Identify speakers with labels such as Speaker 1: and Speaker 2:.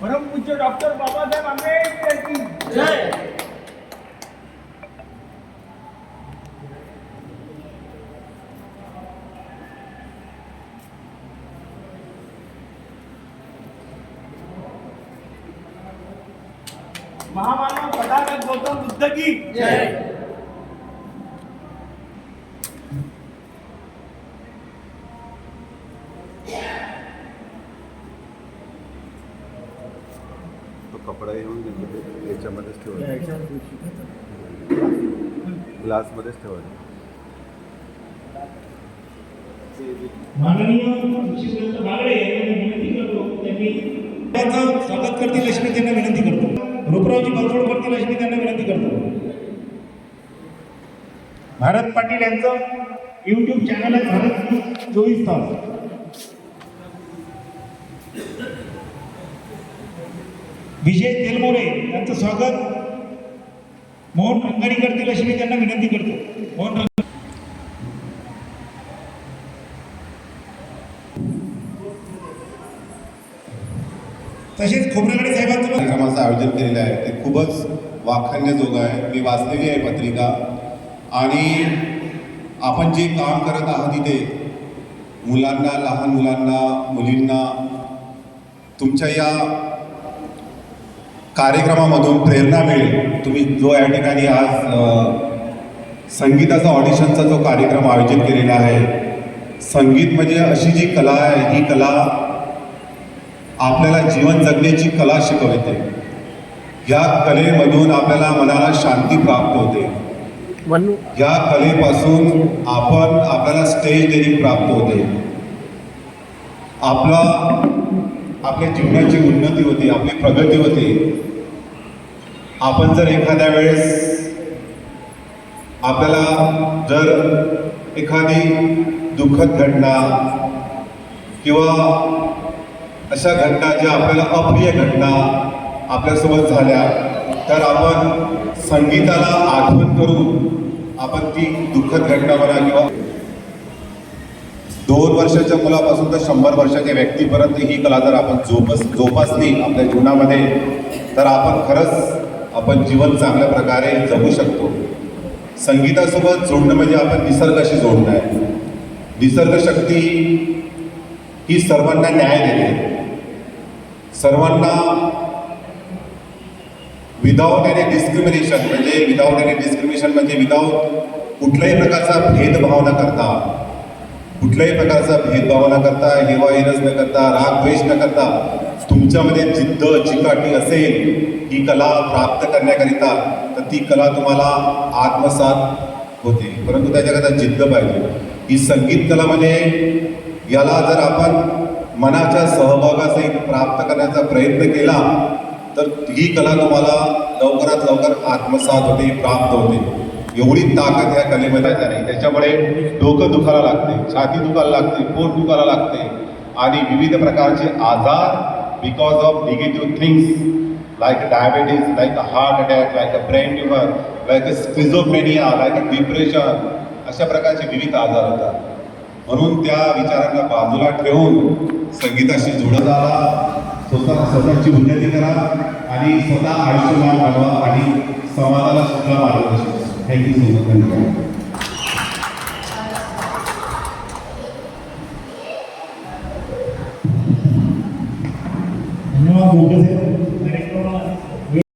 Speaker 1: परमपूज्य डॉक्टर बाबासाहेब आंबेडकर यांची
Speaker 2: जय।
Speaker 1: महामानव तथागत गौतम बुद्ध की।
Speaker 2: जय।
Speaker 3: कपडा येऊन याच्यामध्येच ठेवायचा ग्लासमध्येच ठेवायचा
Speaker 4: माननीय शिवदत्त बागडे यांना विनंती करतो त्यांनी त्यांचं स्वागत करतील अशी मी त्यांना विनंती करतो. रूपरावजी बलतोड करतील अशी मी त्यांना विनंती करतो. भारत पाटील यांचं युट्यूब चॅनल आहे भारत चोवीस तास. विजय तेलमोरे यांचं स्वागत. मोहन रंगाणी करतील अशी मी त्यांना विनंती करतो. मोहन तसेच खोबरागडे साहेबांचं
Speaker 5: कार्यक्रमाचं आयोजन केलेलं आहे. ते खूपच वाखाण्याजोग आहे. मी वाचलेली आहे पत्रिका. आणि आपण जे काम करत आहात तिथे मुलांना लहान मुलांना मुलींना तुमच्या या कार्यक्रमामधून प्रेरणा मिळेल. तुम्ही जो या ठिकाणी आज संगीताचा ऑडिशनचा जो कार्यक्रम आयोजित केलेला आहे संगीत म्हणजे अशी जी कला आहे ही कला आपल्याला जीवन जगण्याची कला शिकवते. या कलेमधून आपल्याला मनाला शांती प्राप्त होते. या कलेपासून आपण आपल्याला स्टेज डेअरिंग प्राप्त होते. आपला आपल्या जीवनाची उन्नती होते आपली प्रगती होते. आपण जर एखाद्या वेळेस आपल्याला जर एखादी दुःखद घटना किंवा अशा घटना ज्या आपल्याला अप्रिय घटना आपल्यासोबत झाल्या तर आपण संगीताला आठवण करून आपण ती दुःखद घटना म्हणा किंवा वर्षाच्या मुलापासून तर शंभर वर्षाच्या व्यक्तीपर्यंत ही कला जर आपण जोपस जोपासली आपल्या जीवनामध्ये तर आपण खरंच आपण जीवन चांगल्या प्रकारे जगू शकतो. संगीतासोबत जोडणं म्हणजे आपण निसर्गाशी जोडणं आहे. निसर्ग शक्ती ही सर्वांना न्याय देते. सर्वांना विदाऊट एनी डिस्क्रिमिनेशन म्हणजे विदाऊट एनी डिस्क्रिमिनेशन म्हणजे विदाऊट कुठल्याही प्रकारचा भेदभाव न करता कुठल्याही प्रकारचा भेदभाव न करता हेवाहिरस न करता राग द्वेष न करता तुमच्यामध्ये जिद्द चिकाटी असेल ही कला प्राप्त करण्याकरिता तर ती कला तुम्हाला आत्मसात होते. परंतु त्याच्याकरता जिद्द पाहिजे. ही संगीत कला म्हणजे याला जर आपण मनाच्या सहभागासहित प्राप्त करण्याचा प्रयत्न केला तर ही कला तुम्हाला लवकरात लवकर आत्मसात होते प्राप्त होते. एवढी ताकद ह्या कलेमध्ये नाही त्याच्यामुळे डोकं दुखायला लागते छाती दुखायला लागते पोट दुखायला लागते. आणि विविध प्रकारचे आजार because of negative things like diabetes like a heart attack like a brain tumour like a schizophrenia like a depression अशा प्रकारचे विविध आजार होतात. म्हणून त्या विचारांना बाजूला ठेवून संगीताशी जोडत आला स्वतः स्वतःची उन्नती करा आणि स्वतः आयुष्यमान बनवा आणि समाजाला सुद्धा मार्गदर्शन थँक्यू सो मच धन्यवाद
Speaker 4: धन्यवाद मोठे साहेब